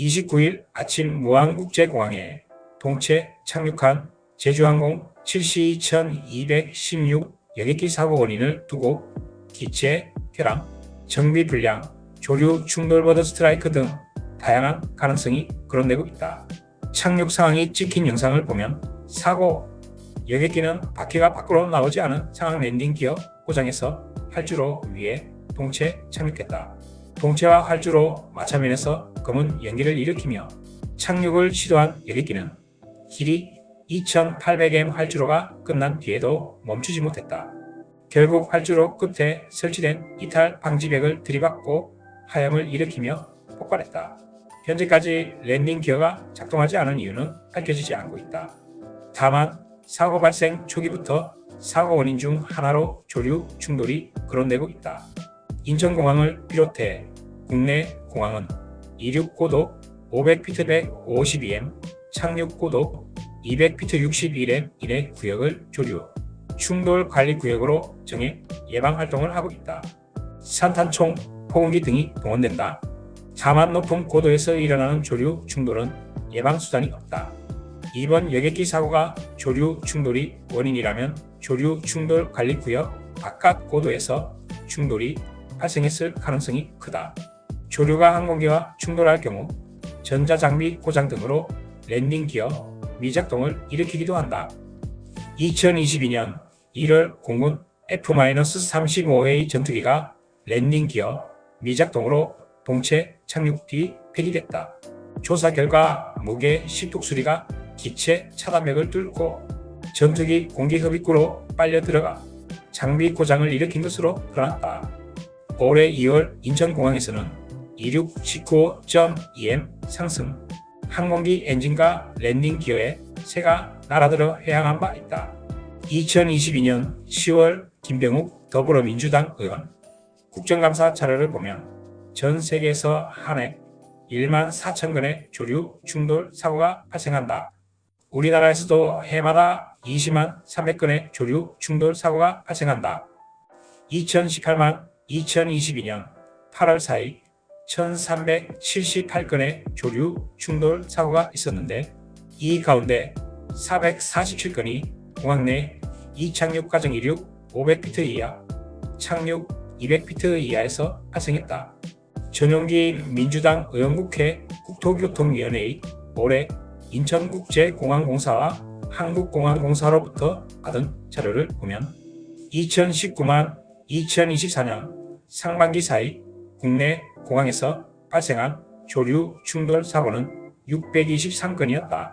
29일 아침 무안국제공항에 동체 착륙한 제주항공 72,216 여객기 사고 원인을 두고 기체, 결항, 정비 불량, 조류 충돌 버드 스트라이크 등 다양한 가능성이 거론되고 있다. 착륙 상황이 찍힌 영상을 보면 사고 여객기는 바퀴가 밖으로 나오지 않은 상황 랜딩 기어 고장에서 활주로 위에 동체 착륙했다. 동체와 활주로 마차면에서 검은 연기를 일으키며 착륙을 시도한 여객기는 길이 2800m 활주로가 끝난 뒤에도 멈추지 못했다. 결국 활주로 끝에 설치된 이탈 방지벽을 들이받고 하염을 일으키며 폭발했다. 현재까지 랜딩 기어가 작동하지 않은 이유는 밝혀지지 않고 있다. 다만 사고 발생 초기부터 사고 원인 중 하나로 조류 충돌이 거론되고 있다. 인천공항을 비롯해 국내 공항은 이륙 고도 500피트 152m, 착륙 고도 200피트 61m 이내 구역을 조류, 충돌 관리 구역으로 정해 예방 활동을 하고 있다. 산탄총, 포공기 등이 동원된다. 다만 높은 고도에서 일어나는 조류 충돌은 예방 수단이 없다. 이번 여객기 사고가 조류 충돌이 원인이라면 조류 충돌 관리 구역 바깥 고도에서 충돌이 발생했을 가능성이 크다. 조류가 항공기와 충돌할 경우 전자장비 고장 등으로 랜딩 기어 미작동을 일으키기도 한다. 2022년 1월 공군 F-35의 전투기가 랜딩 기어 미작동으로 동체 착륙 뒤 폐기됐다. 조사 결과 무게 식독수리가 기체 차단맥을 뚫고 전투기 공기 흡입구로 빨려 들어가 장비 고장을 일으킨 것으로 드러났다. 올해 2월 인천공항에서는 이륙 19.2m 상승 항공기 엔진과 랜딩 기어에 새가 날아들어 회항한 바 있다. 2022년 10월 김병욱 더불어민주당 의원 국정감사 자료를 보면 전 세계에서 한 해 1만 4천 건의 조류 충돌 사고가 발생한다. 우리나라에서도 해마다 20만 300건의 조류 충돌 사고가 발생한다. 2018만 2022년 8월 4일 1378건의 조류 충돌 사고가 있었는데 이 가운데 447건이 공항 내 이착륙 과정 이륙 500피트 이하, 착륙 200피트 이하에서 발생했다. 전용기 민주당 의원국회 국토교통위원회의 올해 인천국제공항공사와 한국공항공사로부터 받은 자료를 보면 2019만 2024년 상반기 사이 국내 공항에서 발생한 조류 충돌 사고는 623건이었다.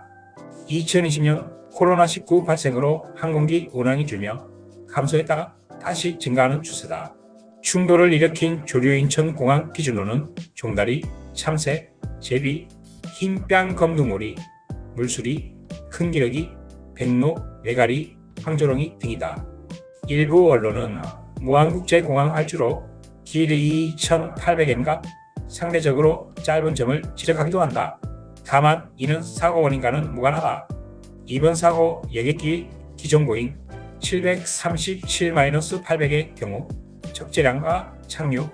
2020년 코로나19 발생으로 항공기 운항이 줄며 감소했다가 다시 증가하는 추세다. 충돌을 일으킨 조류 인천 공항 기준으로는 종다리, 참새, 제비, 흰뺨 검둥오리, 물수리, 큰 기러기, 백로, 메가리, 황조롱이 등이다. 일부 언론은 무안국제공항 활주로 길이 2,800m가 상대적으로 짧은 점을 지적하기도 한다. 다만 이는 사고 원인과는 무관하다. 이번 사고 여객기 기존 보잉 737-800의 경우 적재량과 착륙,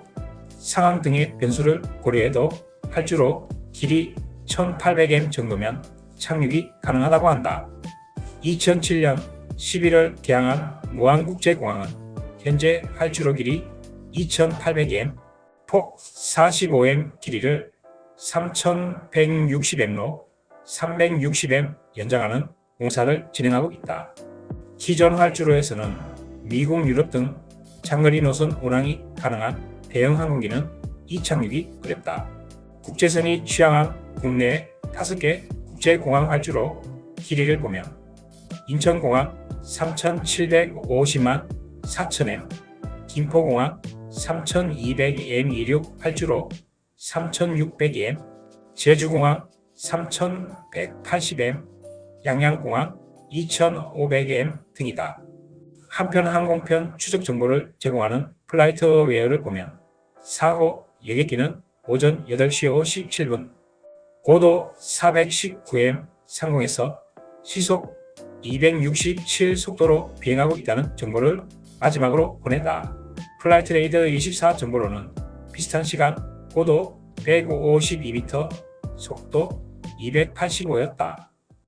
상황 등의 변수를 고려해도 활주로 길이 1800m 정도면 착륙이 가능하다고 한다. 2007년 11월 개항한 무안국제공항은 현재 활주로 길이 2800m, 폭 45m 길이를 3160m로 360m 연장하는 공사를 진행하고 있다. 기존 활주로에서는 미국, 유럽 등 장거리 노선 운항이 가능한 대형 항공기는 이 착륙이 어렵다. 국제선이 취향한 국내 5개 국제공항 활주로 길이를 보면 인천공항 3,750만 4천m, 김포공항 3,200m 이륙 활주로 3,600m, 제주공항 3,180m, 양양공항 2,500m 등이다. 한편 항공편 추적 정보를 제공하는 플라이트웨어를 보면 사고 여객기는 오전 8시 57분 고도 419m 상공에서 시속 267 속도로 비행하고 있다는 정보를 마지막으로 보낸다. 플라이트 레이더 24 정보로는 비슷한 시간 고도 152m 속도 285였다.